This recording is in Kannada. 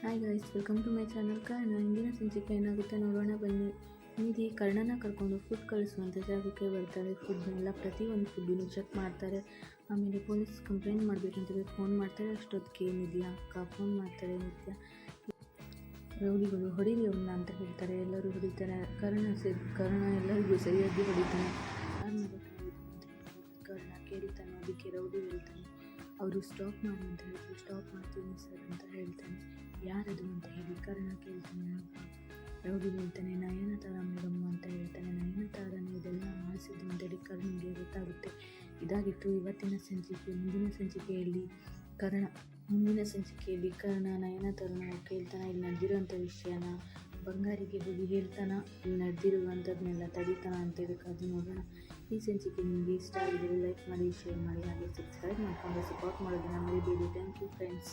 Hi guys welcome to my channel ಕಾರಣ ಇಂದಿನ ಸಂಚಿಕೆ ಏನಾಗುತ್ತೆ ನೋಡೋಣ. ಬನ್ನಿ. ನಿಧಿ ಕರ್ಣನ ಕರ್ಕೊಂಡು ಫುಡ್ ಕಳಿಸುವಂಥ ಜಾಗಕ್ಕೆ ಬರ್ತಾರೆ. ಫುಡ್ನೆಲ್ಲ ಪ್ರತಿಯೊಂದು ಫುಡ್ಡನ್ನು ಚೆಕ್ ಮಾಡ್ತಾರೆ. ಆಮೇಲೆ ಪೊಲೀಸ್ ಕಂಪ್ಲೇಂಟ್ ಹೇಳಿ ಫೋನ್ ಮಾಡ್ತಾರೆ. ಅಷ್ಟೊತ್ತಿಗೆ ನಿಧಿ ಅಕ್ಕ ಫೋನ್ ಮಾಡ್ತಾರೆ. ನಿತ್ಯ. ರೌಡಿಗಳು ಹೊಡೀರಿ ಅವನ್ನ ಅಂತ ಹೇಳ್ತಾರೆ. ಎಲ್ಲರೂ ಹೊಡಿತಾರೆ. ಕರ್ಣ ಸರಿ, ಕರ್ಣ ಎಲ್ಲರಿಗೂ ಸರಿಯಾಗಿ ಹೊಡಿತಾನೆ. ಕರ್ಣ ಕೇಳ್ತಾನೆ. ಅದಕ್ಕೆ ರೌಡಿ ಹೇಳ್ತಾನೆ. ಅವರು ಸ್ಟಾಪ್ ಮಾಡಿ ಅಂತ ಹೇಳ್ತಾರೆ. ಸ್ಟಾಪ್ ಮಾಡ್ತೀನಿ ಸರ್ ಅಂತ. ಯಾರದು ಅಂತ ಹೇಳಿ ಕರ್ಣ ಕೇಳ್ತಾನೆ ರೌಡಿ ಹೇಳ್ತಾನೆ, ನಯನತಾರ ಮೇಡಮ್ ಅಂತ ಹೇಳ್ತಾನೆ. ನಯನತಾರನೇ ಇದೆಲ್ಲ ಮಾಡಿಸಿದ್ದು ಅಂತೇಳಿ ಕರ್ಣಿಗೆ ಗೊತ್ತಾಗುತ್ತೆ. ಇದಾಗಿತ್ತು ಇವತ್ತಿನ ಸಂಚಿಕೆ, ಮುಂದಿನ ಸಂಚಿಕೆಯಲ್ಲಿ ಕರ್ಣ, ಮುಂದಿನ ಸಂಚಿಕೆಯಲ್ಲಿ ಕರ್ಣ, ನಯನತಾರನ ಕೇಳ್ತಾನೆ, ಇಲ್ಲಿ ನಡೆದಿರುವಂಥ ವಿಷಯನ ಬಂಗಾರಿಗೆ ಹೋಗಿ ಹೇಳ್ತಾನ, ಇಲ್ಲಿ ನಡೆದಿರುವಂಥದ್ದನ್ನೆಲ್ಲ ತಡಿತಾನ ಅಂತೇಳಿ ಕಾದು ನೋಡೋಣ. ಈ ಸಂಚಿಕೆ ನಿಮಗೆ ಇಷ್ಟ ಆಗಿದ್ದರೆ ಲೈಕ್ ಮಾಡಿ, ಶೇರ್ ಮಾಡಿ, ಹಾಗೆ ಸಬ್ಸ್ಕ್ರೈಬ್ ಮಾಡಿಕೊಂಡು ಸಪೋರ್ಟ್ ಮಾಡೋದನ್ನ ಮರಿಬೇಡಿ. Thank you friends